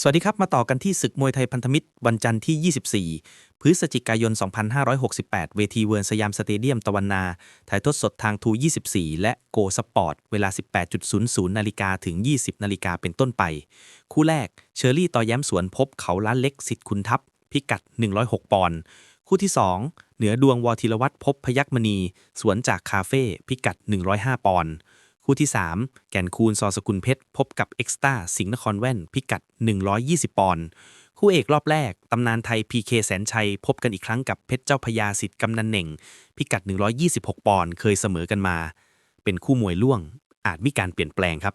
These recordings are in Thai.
สวัสดีครับ มาต่อกันที่ศึกมวยไทยพันธมิตร วันจันทร์ที่ 24 พฤศจิกายน 2568 เวทีเวิร์นสยามสเตเดียมตะวันนา ถ่ายทอดสดทางทู 24 และโกสปอร์ต เวลา 18.00 นาฬิกาถึง 20 นาฬิกาเป็นต้นไป คู่แรก เชอรี่ต่อแย้มสวนพบเขาล้านเล็กสิทธิ์คุณทัพ พิกัด 106 ปอนด์ คู่ที่ 2 เหนือดวงวอทิรวัตรพบพยักมณี สวนจากคาเฟ่ พิกัด 105 ปอนด์ คู่ที่ 3 แก่นคูณซอสกุลเพชร พบกับเอ็กซ์ตาสิงห์นครแว่น พิกัด 120 ปอนด์คู่เอกรอบแรก ตำนานไทย PK แสนชัย พบกันอีกครั้งกับเพชรเจ้าพญาสิทธิ์กำนันเหน่ง พิกัด 126 ปอนด์เคยเสมอกันมา เป็นคู่มวยล่วง อาจมีการเปลี่ยนแปลงครับ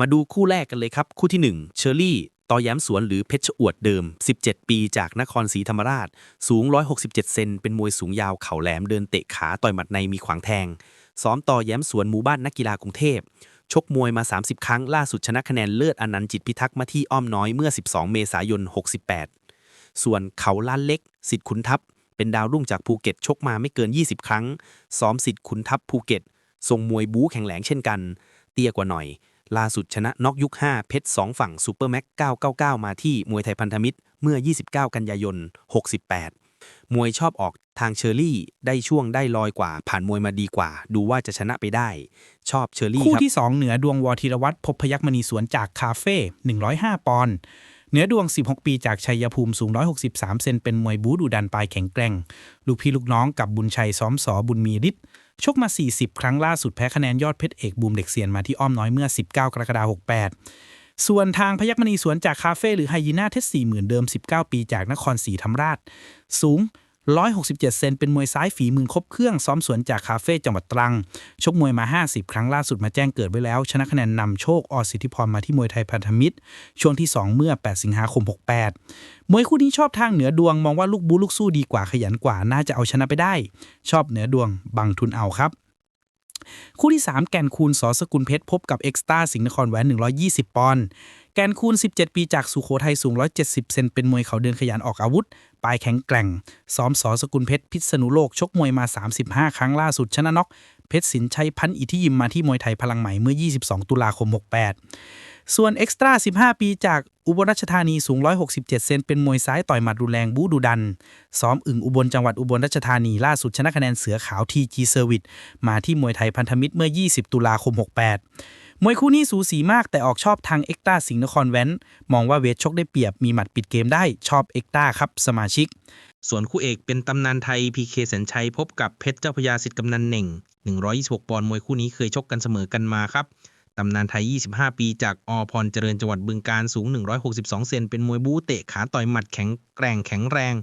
มาดูคู่แรกกันเลยครับ คู่ที่ 1 เชอรี่ต่อแย้มสวนหรือเพชรอวดเดิม 17 ปีจากนครศรีธรรมราช สูง 167 เซน เป็นมวยสูงยาวเข่าแหลมเดินเตะขาต่อยหมัดในมีขวางแทง ซ้อมต่อแย้มสวนหมู่บ้านนักกีฬากรุงเทพ ชกมวยมา 30 ครั้งล่าสุดชนะคะแนนเลิศอนันต์จิตพิทักษ์มาที่อ้อมน้อยเมื่อ 12 เมษายน 68 ส่วนเขาล้านเล็ก สิทธิ์ขุนทัพ เป็นดาวรุ่งจากภูเก็ตชกมาไม่เกิน 20 ครั้ง ซ้อมสิทธิ์ขุนทัพภูเก็ตทรงมวยบู๊แข็งแหลงเช่นกัน เตี้ยกว่าหน่อย ล่าสุดชนะน็อกยุค 5 เพชร 2 ฝั่งซูเปอร์แม็ก999 มาที่มวยไทยพันธมิตรเมื่อ 29 กันยายน 68 มวยชอบออกทางเชอรี่ ได้ช่วงได้ลอยกว่า ผ่านมวยมาดีกว่า ดูว่าจะชนะไปได้ ชอบเชอรี่คู่ครับที่ 2 เหนือดวงวอธีรวัตรพบพยักมณีสวนจากคาเฟ่105 ปอนด์เหนือดวง 16 ปีจากชัยภูมิสูง 163 เซนเป็นมวยบู๊ดูดันปลายแข็งแกร่ง ลูกพี่ลูกน้องกับบุญชัยซ้อมสอบุญมีฤทธิ์ชกมา 40 ครั้งล่าสุดแพ้คะแนนยอดเพชรเอกบูมเด็กเซียนมาที่อ้อมน้อยเมื่อ 19 กรกฎาคม68 ส่วนทางพยักมณีสวนจากคาเฟ่หรือไฮยีน่าเทสสี่หมื่นเดิม 19 ปีจากนครศรีธรรมราช สูง 167 เซนเป็นมวยซ้ายฝีมือครบเครื่องซ้อมสวนจากคาเฟ่จังหวัดตรัง ชกมวยมา 50 ครั้งล่าสุดมาแจ้งเกิดไว้แล้ว ชนะคะแนนนำโชคอสิทธิพรมาที่มวยไทยพันธมิตร ช่วงที่ 2 เมื่อ 8 สิงหาคม 68 มวยคู่นี้ชอบทางเหนือดวงมองว่าลูกบูลูกสู้ดีกว่าขยันกว่าน่าจะเอาชนะไปได้ ชอบเหนือดวงบังทุนเอาครับ คู่ที่ 3 แก่นคูณสอสกุลเพชรพบกับเอ็กซ์ต้าสิงห์นครแหวน120 ปอนด์แกนคูณ 17 ปีจากสุโขทัยสูง 170 เซนเป็นมวยเขาเดินขยันออกอาวุธ ปลายแข็งแกร่ง ซ้อมสอสกุลเพชรพิษณุโลกชกมวยมา 35 ครั้งล่าสุดชนะน็อกเพชรสินชัยพันธ์อิทธิยิมมาที่มวยไทยพลังใหม่เมื่อ 22 ตุลาคม 68 ส่วนเอ็กซ์ตร้า15 ปีจากอุบลราชธานีสูง 167 เซนเป็นมวยซ้ายต่อยหมัดรุนแรงบูดูดัน ซ้อมอึ่งอุบลจังหวัดอุบลราชธานีล่าสุดชนะคะแนนเสือขาวทีจีเซอร์วิสมาที่มวยไทยพันธมิตรเมื่อ 20 ตุลาคม 68 มวยคู่นี้สูสีมากแต่ออกชอบทางเอ็กต้าสิงห์นครแว้น มองว่าเวทชกได้เปรียบมีหมัดปิดเกมได้ชอบเอ็กต้าครับสมาชิก ส่วนคู่เอกเป็นตำนานไทย PK แสนชัยพบกับเพชรเจ้าพญาสิทธิ์กำนันเหน่ง126ปอนด์มวยคู่นี้เคยชกกันเสมอกันมาครับ ตำนานไทย 25 ปีจากอพรเจริญจังหวัดบึงการสูง 162 เซน เป็นมวยบู๊เตะขาต่อยหมัดแข็งแกร่งแข็งแรง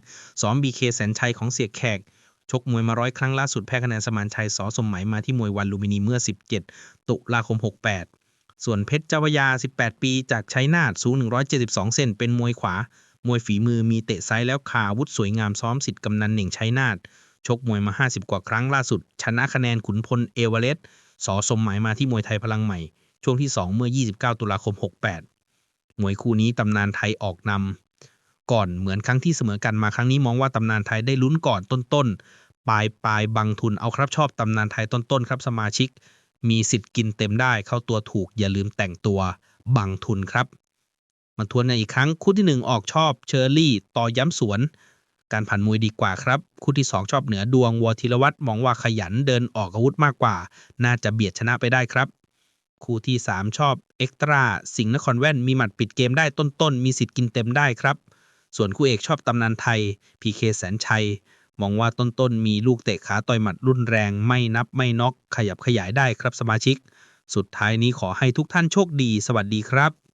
ซ้อม BK แสนชัยของเสียแขก ชกมวยมาร้อยครั้งล่าสุดแพ้คะแนนสมานชัยสอสมหมายมาที่มวยวันลูมินีเมื่อ 17 ตุลาคม 68 ส่วนเพชรเจ้าพญา18 ปีจากชัยนาทสูง 172 เซน เป็นมวยขวา มวยฝีมือมีเตะซ้ายแล้วขาวุธสวยงามซ้อมสิทธิ์กำนันเหน่งชัยนาทชกมวยมา 50 กว่าครั้งล่าสุด ชนะคะแนนขุนพลเอเวอเรสต์สอสมหมายมาที่มวยไทยพลังใหม่ ช่วงที่ 2 เมื่อ 29 ตุลาคม 68 มวยคู่นี้ตำนานไทยออกนำก่อนเหมือนครั้งที่เสมอกันมาครั้งนี้มองว่าตำนานไทยได้ลุ้นก่อนต้นๆปลายปลายบังทุนเอาครับชอบตำนานไทยต้นๆครับสมาชิก มีสิทธิ์กินเต็มได้เข้าตัวถูกอย่าลืมแต่งตัวบังทุนครับมาทวนกันอีกครั้งคู่ที่ 1 ออกชอบเชอร์รี่ต่อย้ำสวน การผ่านมวยดีกว่าครับ คู่ที่ 2 ชอบเหนือดวงวอธีรวัตรมองว่าขยันเดินออกอาวุธมากกว่า น่าจะเบียดชนะไปได้ครับ คู่ที่ 3 ชอบเอ็กตร้าสิงห์นครแว่นมีหมัดปิดเกมได้ต้นๆ มีสิทธิ์กินเต็มได้ครับ ส่วนคู่เอกชอบตำนานไทยพีเคแสนชัย มองว่าต้นๆ มีลูกเตะขาต่อยหมัดรุนแรงไม่นับไม่น็อกขยับขยายได้ครับสมาชิก สุดท้ายนี้ขอให้ทุกท่านโชคดี สวัสดีครับ